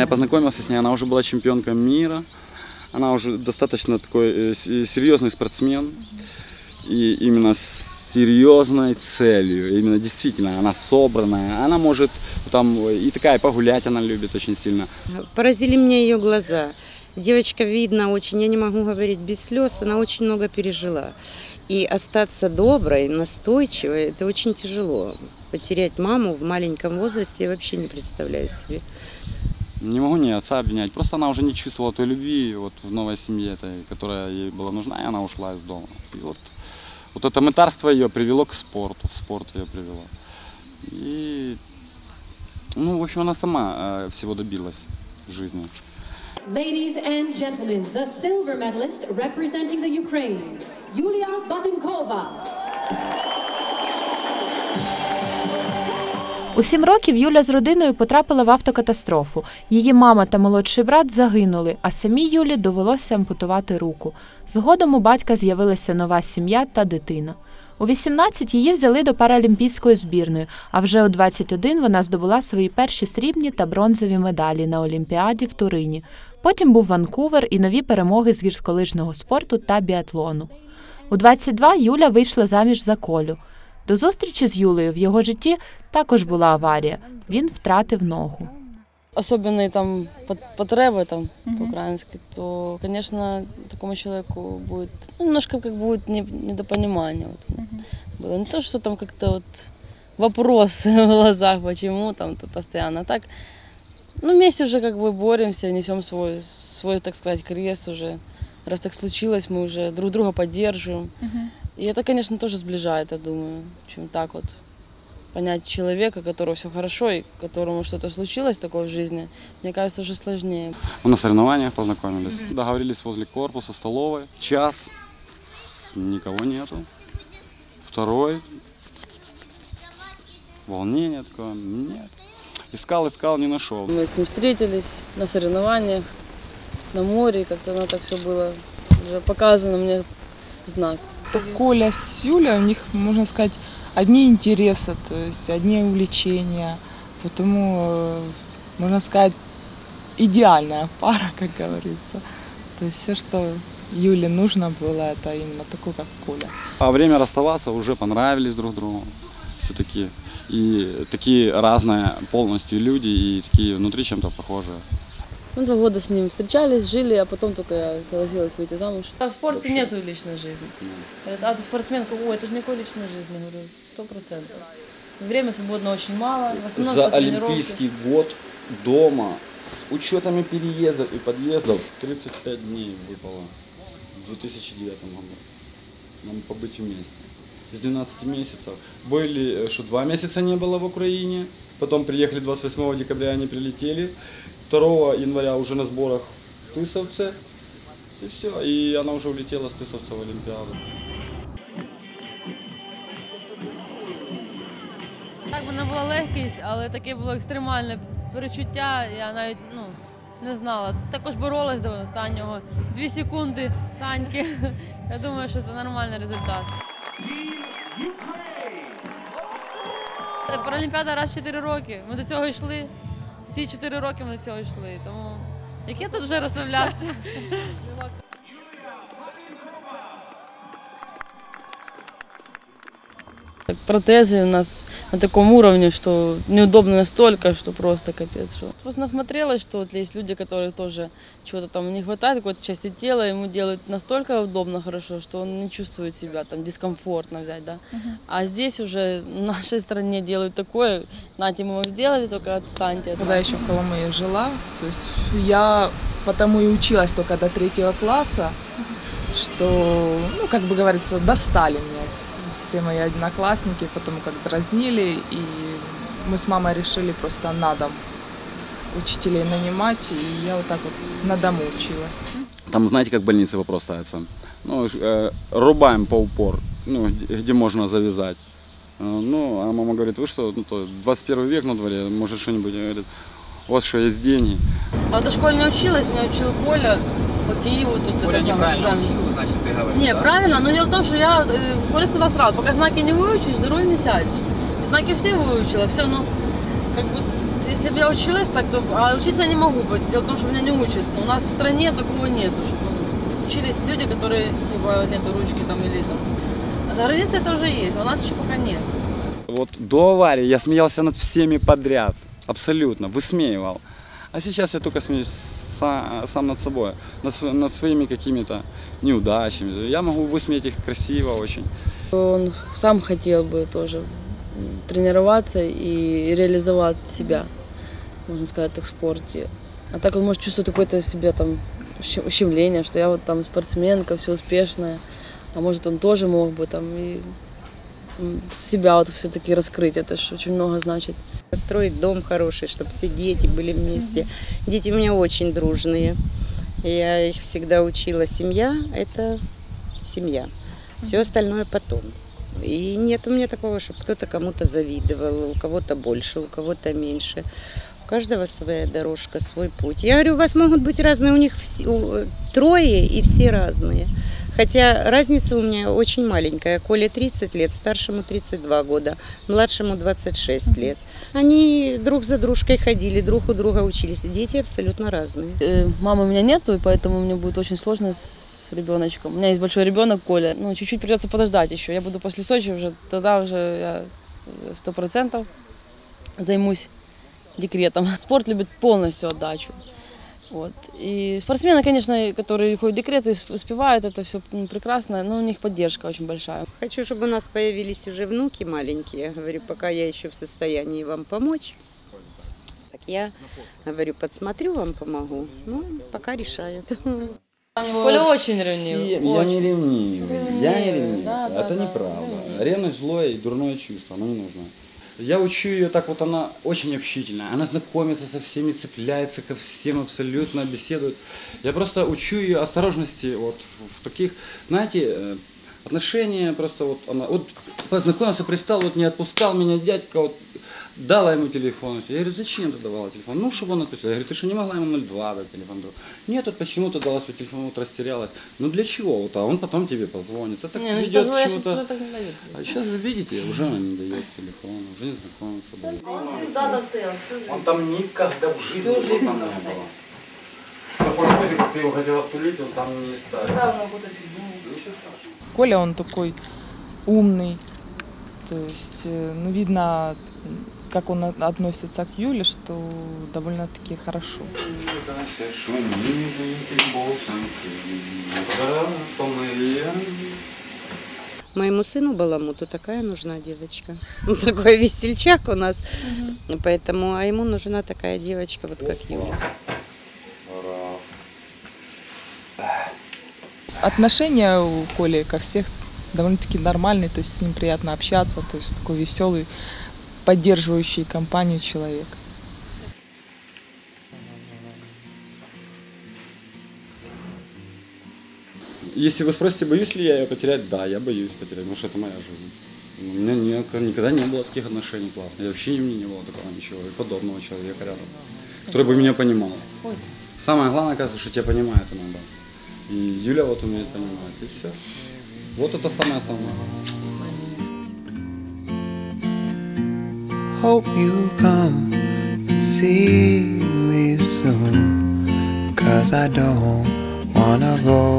Я познакомился с ней, она уже была чемпионкой мира, она уже достаточно такой э, с- серьезный спортсмен, и именно с серьезной целью, именно действительно, она собранная, она может там э, и такая погулять она любит очень сильно. Поразили меня ее глаза. Девочка видно очень, я не могу говорить без слез, она очень много пережила. И остаться доброй, настойчивой, это очень тяжело. Потерять маму в маленьком возрасте я вообще не представляю себе. Не могу ни отца обвинять, просто она уже не чувствовала той любви вот в новой семье, этой, которая ей была нужна, и она ушла из дома. И вот, вот это мытарство ее привело к спорту, в спорт ее привело. И, ну, в общем, она сама э, всего добилась в жизни. Ladies and gentlemen, the silver medalist representing the Ukraine, Yulia Batenkova. У сім років Юля з родиною потрапила в автокатастрофу. Її мама та молодший брат загинули, а самій Юлі довелося ампутувати руку. Згодом у батька з'явилася нова сім'я та дитина. У 18 її взяли до паралімпійської збірної, а вже у 21 вона здобула свої перші срібні та бронзові медалі на Олімпіаді в Турині. Потім був Ванкувер і нові перемоги з гірськолижного спорту та біатлону. У 22 Юля вийшла заміж за Колю. До зустрічі з Юлею в його житті також була аварія. Він втратив ногу. особенные там пот- потреби там по-украински, то, конечно, такому человеку будет ну, немножко как будет не- недопонимание. Вот, было. Не то, что там как-то вот вопрос в глазах, почему там то постоянно. А так, ну, вместе уже как бы боремся, несем свой, свой, так сказать, крест уже. Раз так случилось, мы уже друг друга поддерживаем. И это, конечно, тоже сближает, я думаю, чем так вот понять человека, которого все хорошо и которому что-то случилось такое в жизни, мне кажется, уже сложнее. Мы на соревнованиях познакомились, договорились возле корпуса столовой. Час, никого нету. Второй, волнение такое, нет. Искал, искал, не нашел. Мы с ним встретились на соревнованиях, на море, как-то оно так все было уже показано мне знак. Коля с Юлей, у них, можно сказать, одни интересы, то есть одни увлечения. Потому, э, можно сказать, идеальная пара, как говорится. То есть все, что Юле нужно было, это именно такой, как Коля. А время расставаться уже понравились друг другу. Все-таки. И такие разные полностью люди, и такие внутри чем-то похожие. Мы два года с ним встречались, жили, а потом только я согласилась выйти замуж. А в спорте нету личной жизни. Говорят, а ты спортсменка, ой, это же никакой личной жизни. Я говорю, сто процентов. Время свободно очень мало, в основном За. Олимпийский год дома с учетами переездов и подъездов 35 дней выпало в 2009 году. Нам побыть вместе. С 12 месяцев. Были, э, что два месяца не было в Украине. Потом приехали 28 декабря, они прилетели. 2 января уже на сборах в Тысовце. И все. И она уже улетела с Тысовца в Олимпиаду. Так, вона була легкість, але таке було екстремальне перечуття. Я навіть ну, не знала. Також боролась до останнього. Дві секунди Саньки. Я думаю, що це нормальний результат. Паралімпіада раз 4 роки. Ми до цього йшли. Всі 4 роки ми до цього йшли. Тому яке тут вже розслаблятися? Протезы у нас на таком уровне, что неудобно настолько, что просто капец. Что. Просто насмотрелась, что вот есть люди, которые тоже чего-то там не хватает, какой-то части тела, ему делают настолько удобно, хорошо, что он не чувствует себя там дискомфортно взять, да. А здесь уже в нашей стране делают такое, нате, мы вам сделали, только отстаньте. Когда еще в Коломые жила, то есть я потому и училась только до третьего класса, что, ну, как бы говорится, достали меня все мои одноклассники, потому как дразнили, и мы с мамой решили просто на дом учителей нанимать, и я вот так вот на дому училась. Там, знаете, как в больнице вопрос ставится? Ну, э, рубаем по упор, ну, где, где можно завязать. Э, Ну, а мама говорит, вы что, ну, то 21 век на дворе, может что-нибудь, говорит, у вас что, есть деньги? А до школы не училась, меня учил Коля. По Киеву тут Коля это самое, неправильно экзамен. учил, значит, ты говоришь. Не, да? правильно, но дело в том, что я, э, сказал сразу, пока знаки не выучишь, за руль не сядешь. Знаки все выучила, все, ну, как бы, если бы я училась так, то, а учиться я не могу, быть. дело в том, что меня не учат. У нас в стране такого нету, чтобы учились люди, которые, типа, нету ручки там или там. А за границей это уже есть, а у нас еще пока нет. Вот до аварии я смеялся над всеми подряд, абсолютно, высмеивал. А сейчас я только смеюсь сам над собой, над, св- над своими какими-то неудачами. Я могу высмеять их красиво очень. Он сам хотел бы тоже тренироваться и реализовать себя, можно сказать, так в спорте. А так он может чувствовать какое-то в себе там ущ- ущемление, что я вот там спортсменка, все успешная, а может он тоже мог бы там и себя вот все-таки раскрыть, это же очень много значит. Построить дом хороший, чтобы все дети были вместе. Дети у меня очень дружные. Я их всегда учила. Семья – это семья. Все остальное потом. И нет у меня такого, чтобы кто-то кому-то завидовал, у кого-то больше, у кого-то меньше. У каждого своя дорожка, свой путь. Я говорю, у вас могут быть разные, у них все- у- трое и все разные. Хотя разница у меня очень маленькая. Коле 30 лет, старшему 32 года, младшему 26 лет. Они друг за дружкой ходили, друг у друга учились. Дети абсолютно разные. Э, Мамы у меня нету, и поэтому мне будет очень сложно с ребеночком. У меня есть большой ребенок, Коля. Ну, чуть-чуть придется подождать еще. Я буду после Сочи уже, тогда уже я сто процентов займусь декретом. Спорт любит полностью отдачу. Вот. И спортсмены, конечно, которые ходят в декрет и сп- успевают, это все прекрасно, но у них поддержка очень большая. Хочу, чтобы у нас появились уже внуки маленькие. Я говорю, пока я еще в состоянии вам помочь. Так я, говорю, подсмотрю, вам помогу. Ну, пока решают. Коля очень ревнивый. Я не ревнивый. Я не Ревнивый, ревнивый. да, да, Это да, неправда. ревнивый. Ревность злое и дурное чувство, оно не нужно. Я учу ее так вот, она очень общительная. Она знакомится со всеми, цепляется ко всем абсолютно, беседует. Я просто учу ее осторожности вот в, таких, знаете, э, отношения просто вот она, вот познакомился, пристал, вот не отпускал меня дядька, вот дала ему телефон. Я говорю, зачем ты давала телефон? Ну, чтобы он отпустил. Я говорю, ты что, не могла ему 02 дать телефон? Нет, вот почему-то дала свой телефон, вот растерялась. Ну, для чего? Вот, а он потом тебе позвонит. Это Не, ну ведет что к чему-то... А сейчас вы видите, уже она не дает телефон, уже не знакомится. Он всегда там стоял, всю жизнь. Он там никогда в жизни Всю жизнь там не было. Такой музыку ты его хотел отпулить, он там не ставил. На какую-то фигню. Ничего страшного. Коля, он такой умный. То есть, э, ну, видно, как он от- относится к Юле, что довольно-таки хорошо. Моему сыну Баламуту такая нужна девочка. Такой весельчак у нас. Поэтому, а ему нужна такая девочка, вот как Юля. Отношения у Коли ко всех довольно-таки нормальные, то есть с ним приятно общаться, то есть такой веселый, поддерживающий компанию человек. Если вы спросите, боюсь ли я ее потерять, да, я боюсь потерять, потому что это моя жизнь. У меня не- никогда не было таких отношений классных. И вообще у меня не было такого ничего, и подобного человека рядом, который бы меня понимал. Самое главное, оказывается, что тебя понимает иногда. И Юля вот умеет понимать, и все. Вот это самое основное. Hope you come and see me soon. Cause I don't wanna go